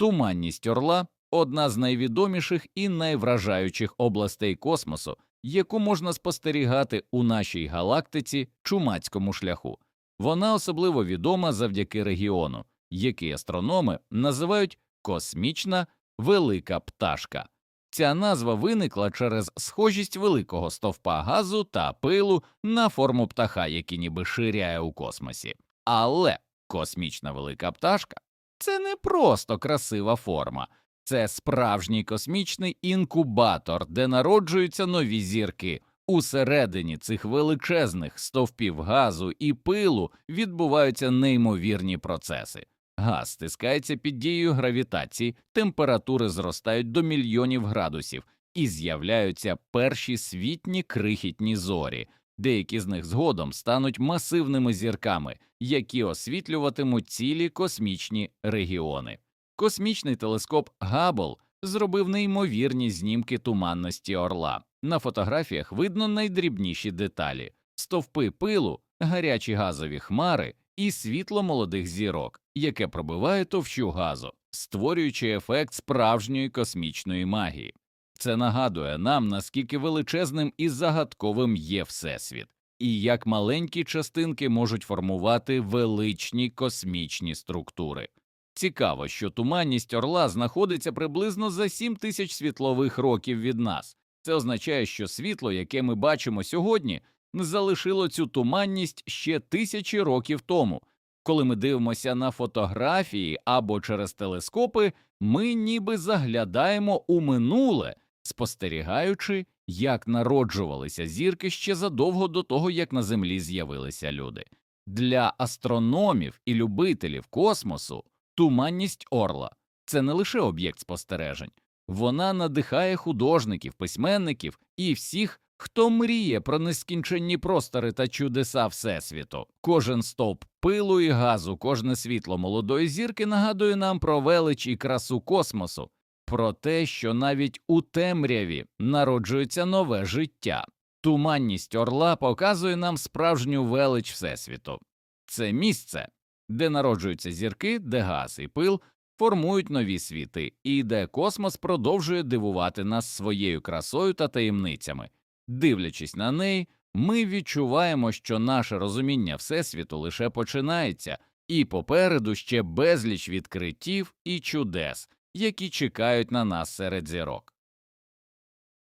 Туманність орла одна з найвідоміших і найвражаючих областей космосу, яку можна спостерігати у нашій галактиці чумацькому шляху. Вона особливо відома завдяки регіону, який астрономи називають космічна велика пташка. Ця назва виникла через схожість великого стовпа газу та пилу на форму птаха, який ніби ширяє у космосі. Але космічна велика пташка це не просто красива форма, це справжній космічний інкубатор, де народжуються нові зірки. Усередині цих величезних стовпів газу і пилу відбуваються неймовірні процеси. Газ стискається під дією гравітації, температури зростають до мільйонів градусів, і з'являються перші світні крихітні зорі. Деякі з них згодом стануть масивними зірками, які освітлюватимуть цілі космічні регіони. Космічний телескоп Габл зробив неймовірні знімки туманності орла. На фотографіях видно найдрібніші деталі: стовпи пилу, гарячі газові хмари і світло молодих зірок, яке пробиває товщу газу, створюючи ефект справжньої космічної магії. Це нагадує нам, наскільки величезним і загадковим є Всесвіт, і як маленькі частинки можуть формувати величні космічні структури. Цікаво, що туманність орла знаходиться приблизно за 7 тисяч світлових років від нас. Це означає, що світло, яке ми бачимо сьогодні, залишило цю туманність ще тисячі років тому. Коли ми дивимося на фотографії або через телескопи, ми ніби заглядаємо у минуле, спостерігаючи, як народжувалися зірки ще задовго до того, як на землі з'явилися люди. Для астрономів і любителів космосу туманність орла це не лише об'єкт спостережень, вона надихає художників, письменників і всіх, хто мріє про нескінченні простори та чудеса Всесвіту. Кожен стовп пилу і газу, кожне світло молодої зірки нагадує нам про велич і красу космосу, про те, що навіть у темряві народжується нове життя. Туманність орла показує нам справжню велич Всесвіту. Це місце, де народжуються зірки, де газ і пил формують нові світи, і де космос продовжує дивувати нас своєю красою та таємницями. Дивлячись на неї, ми відчуваємо, що наше розуміння Всесвіту лише починається, і попереду ще безліч відкриттів і чудес, які чекають на нас серед зірок.